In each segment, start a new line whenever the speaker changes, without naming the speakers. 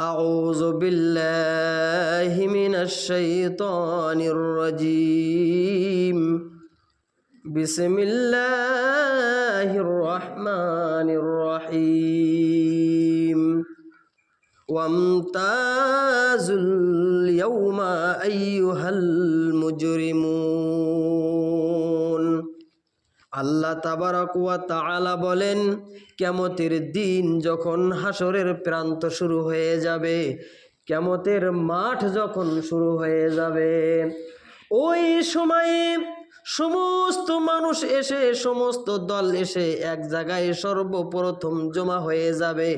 أعوذ بالله من الشيطان الرجيم. بسم الله الرحمن الرحيم. وامتازوا اليوم أيها المجرمون. আল্লাহ তাবারকুয়া তালা বলেন, কেমতের দিন যখন হাসরের প্রান্ত শুরু হয়ে যাবে, কেমতের মাঠ যখন শুরু হয়ে যাবে, ওই সময়ে সমস্ত মানুষ এসে, সমস্ত দল এসে এক জায়গায় সর্বপ্রথম জমা হয়ে যাবে।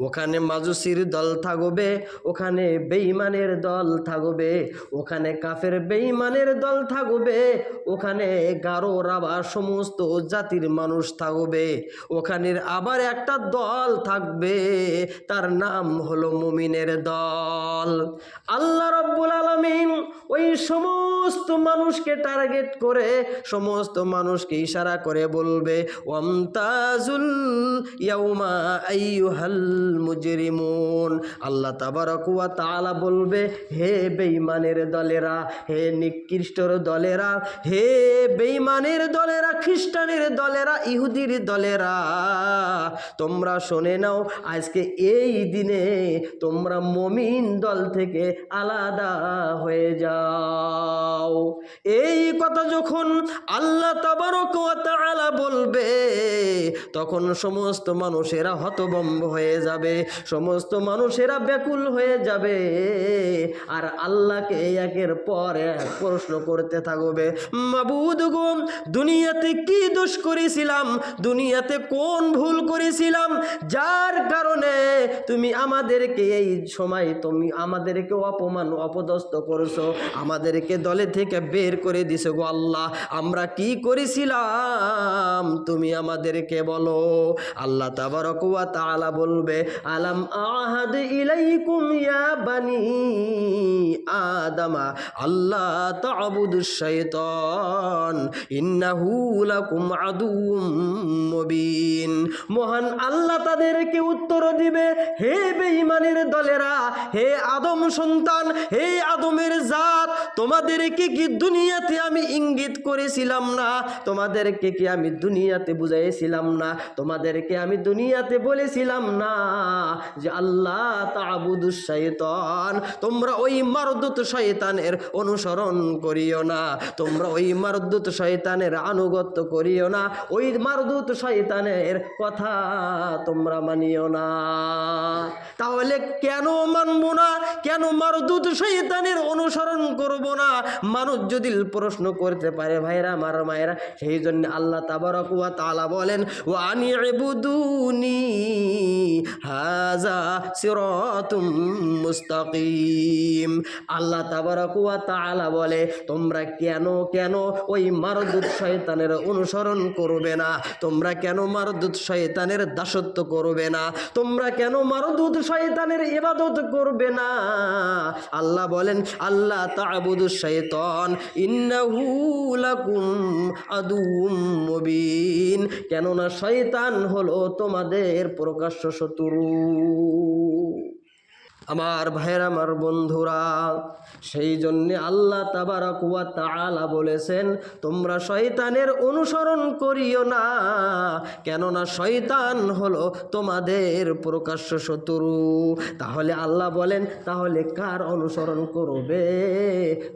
ওখানে মাজুসির দল থাকবে, ওখানে বেঈমানের দল থাকবে, ওখানে কাফের বেঈমানের দল থাকবে, ওখানে গারো রাবা সমস্ত জাতির মানুষ থাকবে। ওখানের আবার একটা দল থাকবে, তার নাম হলো মুমিনের দল। আল্লাহ রব্বুল আলমিন ওই সমস্ত মানুষকে টার্গেট করে সমস্ত মানুষকে ইশারা করে বলবে ওমতাজুল আল্লাহ তাবারক ওয়া তাআলা বলবে, হে বেঈমানের দলেরা, হে নিকৃষ্টর দলেরা, হে বেঈমানের দলেরা, খ্রিস্টানের দলেরা, ইহুদির দলেরা। তোমরা শুনে নাও, আজকে এই দিনে তোমরা মমিন দল থেকে আলাদা হয়ে যাও। এই কথা যখন আল্লাহ তাবারক ওয়া বলবে, তখন সমস্ত মানুষেরা হতবম্ব হয়ে যাবে, সমস্ত মানুষেরা ব্যাকুল হয়ে যাবে আর আল্লাহকে একের পর এক প্রশ্ন করতে থাকবে, মাবুদ গো, দুনিয়াতে কি দোষ করেছিলাম? দুনিয়াতে কোন ভুল করেছিলাম যার কারণে তুমি আমাদেরকে এই সময় তুমি আমাদেরকে অপমান, অপদস্থ করছ, আমাদেরকে দলে থেকে বের করে দিছো গো আল্লাহ। আমরা কি করেছিলাম, তুমি আমাদেরকে বলো। আল্লাহ তাবারক ওয়া তাআলা বলবে, আলাম আহাদ ইলাইকুম ইয়া বানি আদামা আল্লাহ তা'বুদুশ শাইতান ইন্নাহু লাকুম আদুউম মুবিন। মহান আল্লাহ তাদেরকে উত্তর দিবে। হে বেঈমানের দলেরা, হে আদম সন্তান, হে আদমের জাত, তোমাদেরকে কি দুনিয়াতে আমি ইঙ্গিত করেছিলাম না? তোমাদেরকে কি আমি দুনিয়াতে বুঝাইছিলাম না? তোমাদেরকে আমি দুনিয়াতে বলেছিলাম না যে আল্লাহ তাবুদুস শয়তান তোমরা ওই মারদুত শয়তানের অনুসরণ করিও না। তোমরা ওই মারদুত শয়তানের আনুগত্য করিও না। ওই মারদুত শয়তানের কথা তোমরা মানিও না। তাহলে কেন মানবো না? কেন মারদুত শয়তানের অনুসরণ করব না? মানুষ যদি প্রশ্ন করতে পারে, ভাইরা আমার মায়েরা, সেই জন্য আল্লাহ তাবারক ওয়া তাআলা বলেন, ওয়া আনি ইবুদুনি হাজা সিরাতুম মুস্তাকিম। আল্লাহ তাবারক ওয়া তাআলা বলে, তোমরা কেন কেন ওই মারদুত শয়তানের অনুসরণ করবে না? তোমরা কেন মারদুত শয়তানের দাসত্ব করবে না। তোমরা কেন মারদুত শয়তানের ইবাদত করবে না? আল্লাহ বলেন আল্লাহ তাবুদু শয়তান, ইন্নাহু লাকুম কেননা শয়তান হলো তোমাদের প্রকাশ্য শত্রু। আমার ভাইয়ের, আমার বন্ধুরা। সেই জন্যে আল্লাহ তাবারাক ওয়া তাআলা বলেছেন, তোমরা শয়তানের অনুসরণ করিও না। কেননা শয়তান হলো তোমাদের প্রকাশ্য শত্রু। তাহলে আল্লাহ বলেন, তাহলে কার অনুসরণ করবে?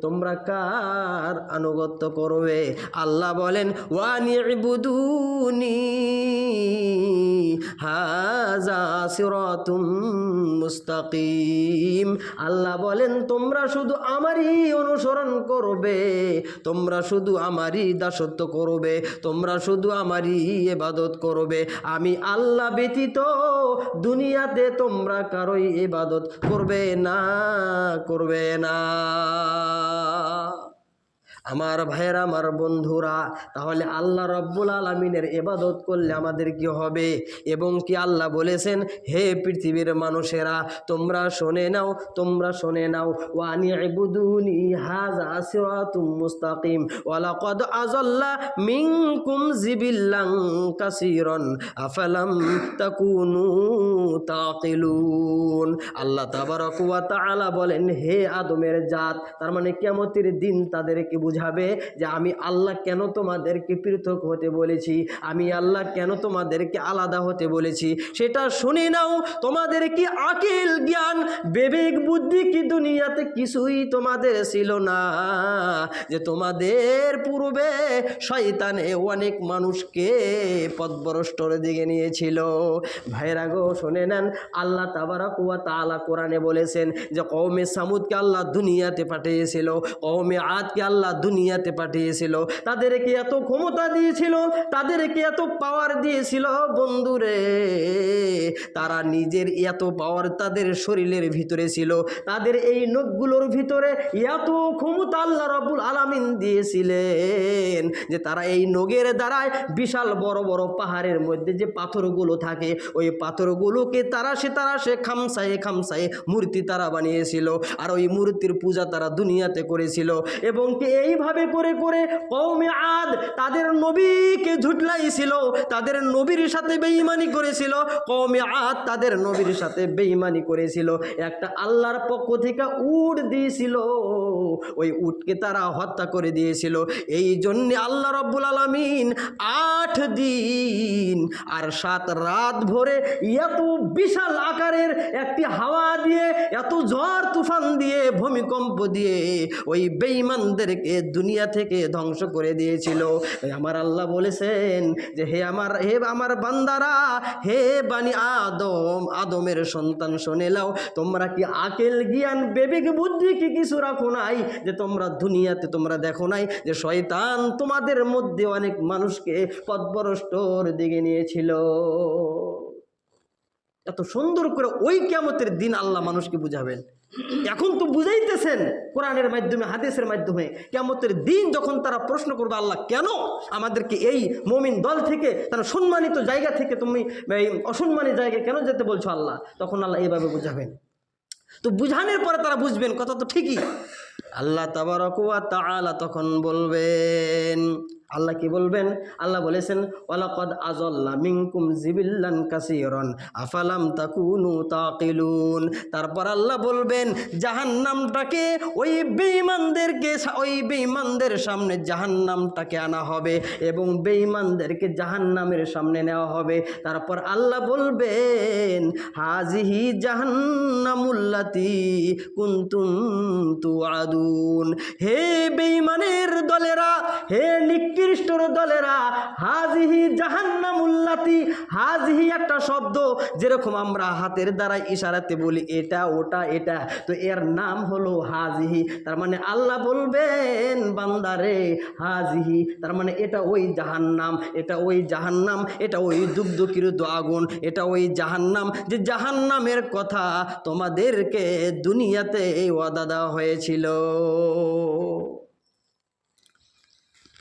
তোমরা কার আনুগত্য করবে? আল্লাহ বলেন ওয়ানিবুদুনি হাজা সিরাতুম মুস্তাকিম। আল্লাহ বলেন, তোমরা শুধু আমারই অনুসরণ করবে, তোমরা শুধু আমারই দাসত্ব করবে, তোমরা শুধু আমারই এবাদত করবে। আমি আল্লাহ ব্যতীত দুনিয়াতে তোমরা কারোই এবাদত করবে না করবে না। আমার ভাইয়েরা, আমার বন্ধুরা, তাহলে আল্লাহ রব্বুল আলমিনের এবাদত করলে আমাদের কি হবে? এবং কি আল্লাহ বলেছেন, হে পৃথিবীর মানুষেরা, তোমরা শোনে নাও, তোমরা শোনে নাও, ওয়ানি ইবুদুনি হাযা সিরাতুম মুস্তাকিম, ওয়ালাকাদ আযাল্লা মিনকুম জিবিল্লান কাসীরান, আফালাম তাকুনু তাকিলুন। আল্লাহ তাবারক ওয়া তাআলা বলেন, হে আদমের জাত, তার মানে কিয়ামতের দিন তাদেরকে বুঝাবে যে আমি আল্লাহ কেন তোমাদেরকে পৃথক হতে বলেছি? আমি আল্লাহ কেন তোমাদেরকে আলাদা হতে বলেছি? সেটা শুনে নাও, তোমাদের কি আকিল জ্ঞান? বিবেক বুদ্ধি কি দুনিয়াতে কিছুই তোমাদের ছিল না। যে তোমাদের পূর্বে শয়তানে অনেক মানুষকে পথভ্রষ্টর দিকে নিয়েছিল। ভাইরা গো, শুনে নেন, আল্লাহ তাবারাক ওয়া তাআলা কোরআনে বলেছেন যে কওমে সামুদকে আল্লাহ দুনিয়াতে পাঠিয়েছিল, কওমে আদকে আল্লাহ দুনিয়াতে পাঠিয়েছিল। তাদেরকে এত ক্ষমতা দিয়েছিল, তাদেরকে এত পাওয়ার দিয়েছিল, বন্ধুরে। তারা নিজের এত পাওয়ার তাদের শরীরের ভিতরে ছিল। তাদের এই নখগুলোর ভিতরে এত ক্ষমতা আল্লাহ রব্বুল আলামিন দিয়েছিলেন যে তারা এই নগের দ্বারায় বিশাল বড় বড় পাহাড়ের মধ্যে যে পাথরগুলো থাকে, ওই পাথরগুলোকে তারা সে তারা সে খামসায়ে খামসায়ে মূর্তি তারা বানিয়েছিল। আর ওই মূর্তির পূজা তারা দুনিয়াতে করেছিল। এবং কি এইভাবে করে করে কৌমে আদ তাদের নবীকে ঝুটলাইছিল, তাদের নবীর সাথে বেঈমানি করেছিল। কৌমে আদ তাদের নবীর সাথে বেঈমানি করেছিল। একটা আল্লাহর পক্ষ থেকে উট দিয়েছিল। ওই উটকে তারা হত্যা করে দিয়েছিল। এই জন্যে আল্লাহ রব্বুল আলমিন আট দিন আর সাত রাত ভরে এত বিশাল আকারের একটি হাওয়া দিয়ে, এত ঝড় তুফান দিয়ে, ভূমিকম্প দিয়ে ওই বেঈমানদেরকে দুনিয়া থেকে ধ্বংস করে দিয়েছিল। আমার আল্লাহ বলেছেন যে, হে আমার হে আমার বান্দারা, হে বানি আদম, আদমের সন্তান শোনে লাও তোমরা কি আকেল জ্ঞান, বিবেক বুদ্ধি কি কিছু রাখো নাই? যে তোমরা দুনিয়াতে তোমরা দেখো নাই যে, শয়তান তোমাদের মধ্যে অনেক মানুষকে পথভ্রষ্টর দিকে নিয়েছিল। এত সুন্দর করে ওই কেমতের দিন আল্লাহ মানুষকে বুঝাবেন। এখন তো বুঝাইতেছেন কোরআনের মাধ্যমে, হাদিসের মাধ্যমে। কেমতের দিন যখন তারা প্রশ্ন করবে, আল্লাহ কেন আমাদেরকে এই মমিন দল থেকে, তারা সম্মানিত জায়গা থেকে তুমি এই অসম্মানিত জায়গায় কেন যেতে বলছো আল্লাহ? তখন আল্লাহ এইভাবে বুঝাবেন। তো বুঝানোর পরে তারা বুঝবেন, কথা তো ঠিকই। আল্লাহ তাবারকুয়া তাআলা তখন বলবেন আল্লাহ কি বলবেন? আল্লাহ বলেছেন, ওয়ালাকাদ আযাল্লা মিনকুম জিবিল্লান কাসীরান, আফালাম তাকুনু তাকিলুন। তারপর আল্লাহ বলবেন, জাহান্নামটাকে ওই বেঈমানদেরকে ওই বেঈমানদের সামনে জাহান্নামটাকে আনা হবে এবং বেঈমানদেরকে জাহান্নামের সামনে নেওয়া হবে। তারপর আল্লাহ বলবেন হাজিহি জাহান্নামুল্লাতি কুনতুম তুআদুন। হে বেঈমানের দলেরা, হে নিকৃষ্টর দলেরা, হাজিহি জাহান্নামুল্লাতি, হাজিহি একটা শব্দ, যেরকম আমরা হাতের দ্বারা ইশারাতে বলি, এটা, ওটা, এটা। তো এর নাম হলো হাজিহি। তার মানে আল্লাহ বলবেন বান্দারে হাজিহি। তার মানে এটা ওই জাহান্নাম, এটা ওই জাহান্নাম, এটা ওই দুগ্ধকিরুদ্ধ আগুন এটা ওই জাহান্নাম। যে জাহান্নামের কথা তোমাদেরকে দুনিয়াতে ওয়াদা দেওয়া হয়েছিল।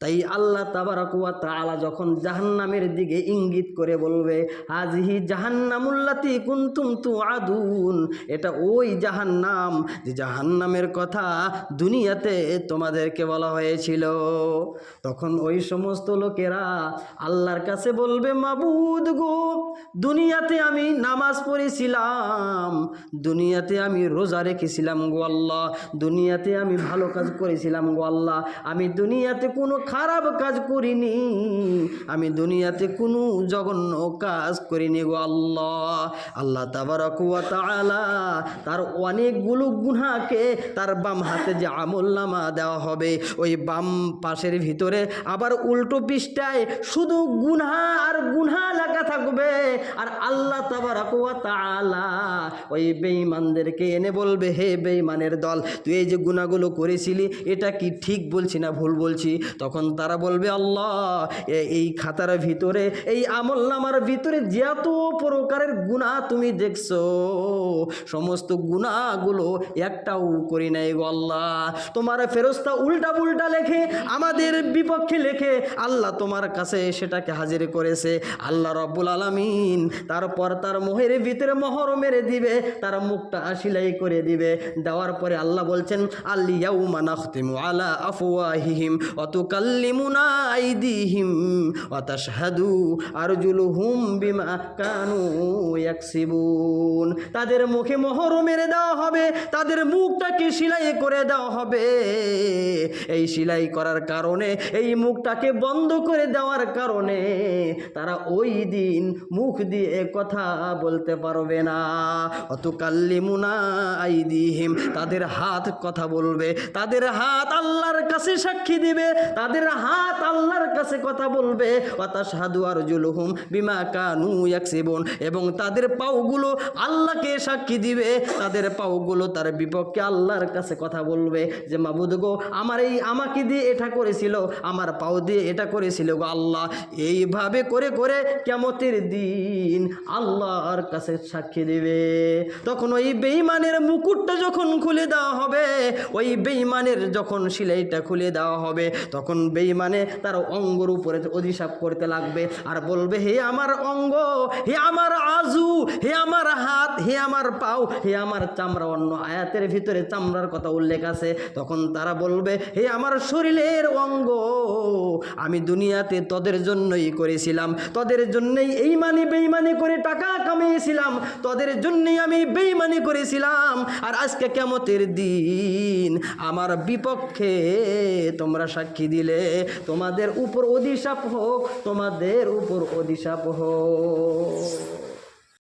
তাই আল্লাহ তাবারাকুয়া তাআলা যখন জাহান্নামের দিকে ইঙ্গিত করে বলবে হাজিহি জাহান্নামুল্লাতি কুনতুম তুআদুন এটা ওই জাহান্নাম যে জাহান্নামের কথা দুনিয়াতে তোমাদেরকে বলা হয়েছিল। তখন ওই সমস্ত লোকেরা আল্লাহর কাছে বলবে, মাবুদ গো, দুনিয়াতে আমি নামাজ পড়েছিলাম, দুনিয়াতে আমি রোজা রেখেছিলাম গো আল্লাহ, দুনিয়াতে আমি ভালো কাজ করেছিলাম গো আল্লাহ, আমি দুনিয়াতে কোনো খারাপ কাজ করিনি। আমি দুনিয়াতে কোনো জঘন্য কাজ করিনি গো আল্লাহ। আল্লাহ তাবারাকুয়া তাআলা তার অনেকগুলো গুনাহকে তার বাম হাতে যে আমল নামা দেওয়া হবে, ওই বাম পাশের ভিতরে আবার উল্টো পৃষ্ঠায় শুধু গুনহা আর গুনহা লেখা থাকবে। আর আল্লাহ তাবারাকুয়া তাআলা ওই বেঈমানদেরকে এনে বলবে, হে বেঈমানের দল, তুই এই যে গুনাহগুলো করেছিলি, এটা কি ঠিক বলছি না ভুল বলছি? তখন তখন তারা বলবে, আল্লাহ এই খাতার ভিতরে, এই আমল নামার ভিতরে যত প্রকারের গুণা তুমি দেখছ, সমস্ত গুণাগুলো একটাও করি নাই গো আল্লাহ। তোমার ফেরস্তা উল্টা পুল্টা লেখে, আমাদের বিপক্ষে লেখে, আল্লাহ তোমার কাছে সেটাকে হাজির করেছে। আল্লাহ রব্বুল আলামিন তারপর তার মোহের ভিতরে মোহর মেরে দিবে, তার মুখটা আসিলাই করে দিবে। দেওয়ার পরে আল্লাহ বলছেন আল্লিয়াউমা নাখতিমু আলা আফওয়াহিহিম ওয়া তুকাল্লিমুনা আইদিহিম ওয়া তাশহাদু আরজুলুহুম বিমা কানু তাদের মুখে মোহর মেরে দেওয়া হবে, তাদের মুখটাকে সেলাই করে দেওয়া হবে। এই সেলাই করার কারণে, এই মুখটাকে বন্ধ করে দেওয়ার কারণে তারা ওই দিন মুখ দিয়ে কথা বলতে পারবে না। অত কাল্লিমুনা আইদিহিম, তাদের হাত কথা বলবে, তাদের হাত আল্লাহর কাছে সাক্ষী দিবে তাদের হাত আল্লাহর কাছে কথা বলবে অতা সাধু আর জুলহুম বিমা কানু ইয়াকসিবুন। এবং তাদের পাওগুলো আল্লাহকে সাক্ষী দিবে, তাদের পাওগুলো তার বিপক্ষে আল্লাহর কাছে কথা বলবে যে, মাবুদ গো, আমার এই আমাকে দিয়ে এটা করেছিল, আমার পাও দিয়ে এটা করেছিল গো আল্লাহ। এইভাবে করে করে কেমতের দিন আল্লাহর কাছে সাক্ষী দিবে। তখন ওই বেইমানের মুকুটটা যখন খুলে দেওয়া হবে, ওই বেইমানের যখন সিলাইটা খুলে দেওয়া হবে, তখন বেইমানে তার অঙ্গর উপরে অধিশাপ করতে লাগবে। আর বলবে, হে আমার অঙ্গ, হে আমার আজু, হে আমার হাত, হে আমার পাও, হে আমার চামড়া। অন্য আয়াতের ভিতরে চামড়ার কথা উল্লেখ আছে। তখন তারা বলবে, হে আমার শরীরের অঙ্গ আমি দুনিয়াতে তোদের জন্যই করেছিলাম। তোদের জন্যই এই মানি বেইমানি করে টাকা কামিয়েছিলাম। তোদের জন্যই আমি বেইমানি করেছিলাম। আর আজকে কেমতের দিন আমার বিপক্ষে তোমরা সাক্ষী দিলে। তোমাদের উপর অধিশাপ হোক, তোমাদের উপর অধিশাপ হোক।